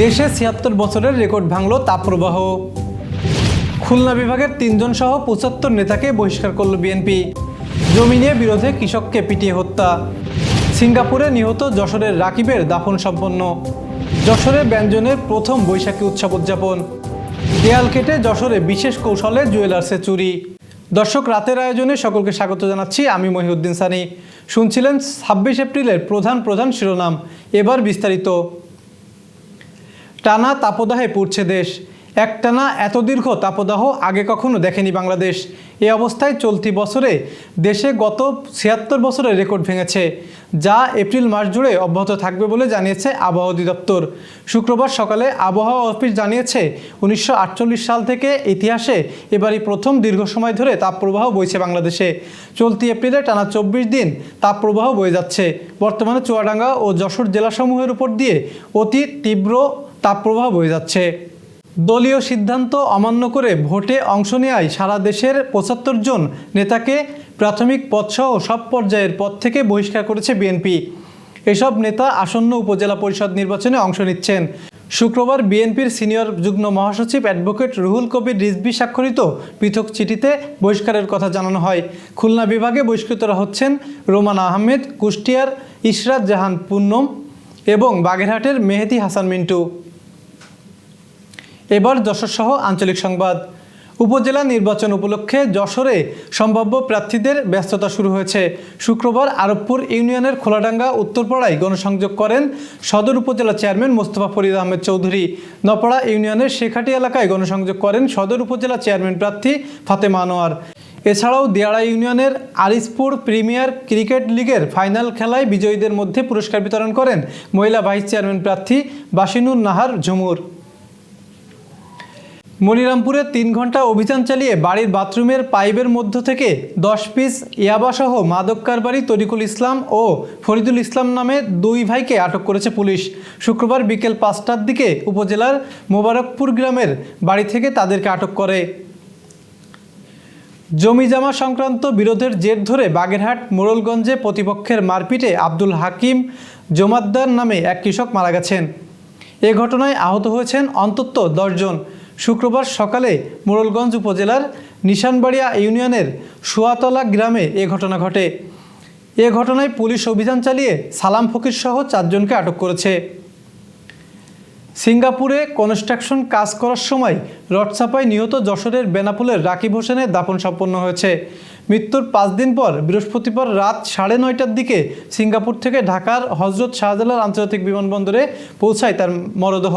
দেশে ছিয়াত্তর বছরের রেকর্ড ভাঙল তাপপ্রবাহ খুলনা বিভাগের তিনজন সহ পঁচাত্তর নেতাকে বহিষ্কার করল বিএনপি। জমি নিয়ে বিরোধে কৃষককে পিটিয়ে হত্যা। সিঙ্গাপুরে নিহত যশোরের রাকিবের দাফন সম্পন্ন। যশোরে ব্যঞ্জনের প্রথম বৈশাখী উৎসব উদযাপন। দেয়াল কেটে যশোরে বিশেষ কৌশলে জুয়েলার্সে চুরি। দর্শক, রাতের আয়োজনে সকলকে স্বাগত জানাচ্ছি, আমি মহিউদ্দিন সানি। শুনছিলেন ছাব্বিশ এপ্রিলের প্রধান প্রধান শিরোনাম, এবার বিস্তারিত। টানা তাপদাহে পুড়ছে দেশ। একটানা এত দীর্ঘ তাপদাহ আগে কখনো দেখেনি বাংলাদেশ। এ অবস্থায় চলতি বছরে দেশে গত ছিয়াত্তর বছরের রেকর্ড ভেঙেছে, যা এপ্রিল মাস জুড়ে অব্যাহত থাকবে বলে জানিয়েছে আবহাওয়া অধিদপ্তর। শুক্রবার সকালে আবহাওয়া অফিস জানিয়েছে, উনিশশো আটচল্লিশ সাল থেকে ইতিহাসে এবারই প্রথম দীর্ঘ সময় ধরে তাপপ্রবাহ বইছে বাংলাদেশে। চলতি এপ্রিলে টানা চব্বিশ দিন তাপপ্রবাহ বয়ে যাচ্ছে। বর্তমানে চুয়াডাঙ্গা ও যশোর জেলাসমূহের উপর দিয়ে অতি তীব্র তাপপ্রবাহ বয়ে যাচ্ছে। দলীয় সিদ্ধান্ত অমান্য করে ভোটে অংশ নেওয়ায় সারা দেশের পঁচাত্তর জন নেতাকে প্রাথমিক পদসহ সব পর্যায়ের পদ থেকে বহিষ্কার করেছে বিএনপি। এসব নেতা আসন্ন উপজেলা পরিষদ নির্বাচনে অংশ নিচ্ছেন। শুক্রবার বিএনপির সিনিয়র যুগ্ম মহাসচিব অ্যাডভোকেট রুহুল কবির রিজভি স্বাক্ষরিত পৃথক চিঠিতে বহিষ্কারের কথা জানানো হয়। খুলনা বিভাগে বহিষ্কৃতরা হচ্ছেন রোমান আহমেদ, কুষ্টিয়ার ইশরাত জাহান পুন্নম এবং বাগেরহাটের মেহেদি হাসান মিন্টু। এবার যশোরসহ আঞ্চলিক সংবাদ। উপজেলা নির্বাচন উপলক্ষে যশোরে সম্ভাব্য প্রার্থীদের ব্যস্ততা শুরু হয়েছে। শুক্রবার আরবপুর ইউনিয়নের খোলাডাঙ্গা উত্তরপাড়ায় গণসংযোগ করেন সদর উপজেলা চেয়ারম্যান মোস্তফা ফরিদ আহমেদ চৌধুরী। নপাড়া ইউনিয়নের শেখাটি এলাকায় গণসংযোগ করেন সদর উপজেলা চেয়ারম্যান প্রার্থী ফাতেমা আনোয়ার। এছাড়াও দিয়াড়া ইউনিয়নের আরিসপুর প্রিমিয়ার ক্রিকেট লিগের ফাইনাল খেলায় বিজয়ীদের মধ্যে পুরস্কার বিতরণ করেন মহিলা ভাইস চেয়ারম্যান প্রার্থী বাসিনুর নাহার ঝুমুর। মনিরামপুরে তিন ঘণ্টা অভিযান চালিয়ে বাড়ির বাথরুমের পাইপের মধ্য থেকে দশ পিস ইয়াবাসহ মাদক কারবারি তরিকুল ইসলাম ও ফরিদুল ইসলাম নামে দুই ভাইকে আটক করেছে পুলিশ। শুক্রবার বিকেল পাঁচটার দিকে উপজেলার মোবারকপুর গ্রামের বাড়ি থেকে তাদেরকে আটক করে। জমিজমা সংক্রান্ত বিরোধের জের ধরে বাগেরহাট, মোড়লগঞ্জে প্রতিপক্ষের মারপিটে আব্দুল হাকিম জমাদ্দার নামে এক কৃষক মারা গেছেন। এ ঘটনায় আহত হয়েছেন অন্তত দশজন শুক্রবার সকালে মোড়লগঞ্জ উপজেলার নিশানবাড়িয়া ইউনিয়নের সুয়াতলা গ্রামে এ ঘটনা ঘটে। এ ঘটনায় পুলিশ অভিযান চালিয়ে সালাম ফকির সহ চারজনকে আটক করেছে। সিঙ্গাপুরে কনস্ট্রাকশন কাজ করার সময় রডচাপায় নিহত যশোরের বেনাপুলের রাকিব হোসেনের দাপন সম্পন্ন হয়েছে। মৃত্যুর পাঁচ দিন পর বৃহস্পতিবার রাত সাড়ে নয়টার দিকে সিঙ্গাপুর থেকে ঢাকার হজরত শাহজালাল আন্তর্জাতিক বিমানবন্দরে পৌঁছায় তার মরদেহ।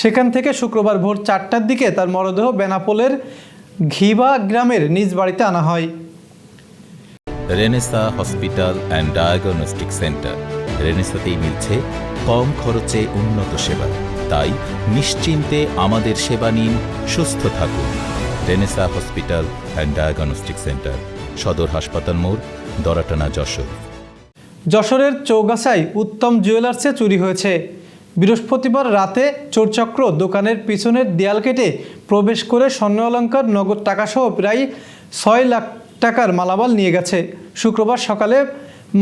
সেখান থেকে শুক্রবার ভোর চারটার দিকে তার মরদেহ বেনাপোলের ঘিবা গ্রামের নিজ বাড়িতে আনা হয়। Renaissance hospital and diagnostic centre. রেনেসাতেই মিলছে কম খরচে উন্নত সেবা। তাই নিশ্চিন্তে আমাদের সেবা নিন সুস্থ থাকুন। Renaissance hospital and diagnostic centre সদর হাসপাতাল মোড় দরাটানা যশোর। যশোরের চৌগাছায় উত্তম জুয়েলার্সে চুরি হয়েছে। বৃহস্পতিবার রাতে চোরচক্র দোকানের পিছনের দেয়াল কেটে প্রবেশ করে স্বর্ণ অলঙ্কার, নগদ টাকাসহ প্রায় ছয় লাখ টাকার মালামাল নিয়ে গেছে। শুক্রবার সকালে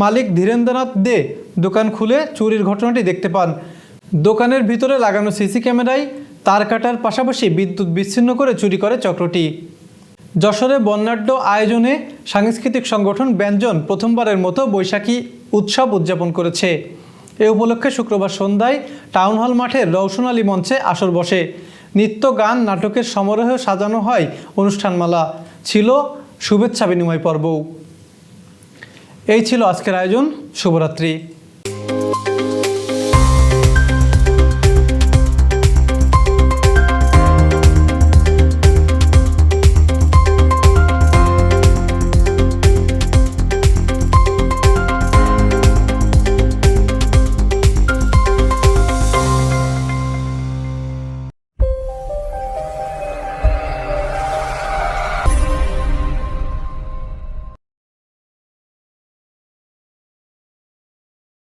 মালিক ধীরেন্দ্রনাথ দে দোকান খুলে চুরির ঘটনাটি দেখতে পান। দোকানের ভিতরে লাগানো সিসি ক্যামেরায় তার কাটার পাশাপাশি বিদ্যুৎ বিচ্ছিন্ন করে চুরি করে চক্রটি। যশোরে বর্ণাঢ্য আয়োজনে সাংস্কৃতিক সংগঠন ব্যঞ্জন প্রথমবারের মতো বৈশাখী উৎসব উদযাপন করেছে। এ উপলক্ষে শুক্রবার সন্ধ্যায় টাউন হল মাঠের রৌশন আলী মঞ্চে আসর বসে। নৃত্য গান, নাটকের সমারোহে সাজানো হয় অনুষ্ঠানমালা। ছিল শুভেচ্ছা বিনিময় পর্ব এই ছিল আজকের আয়োজন। শুভরাত্রি।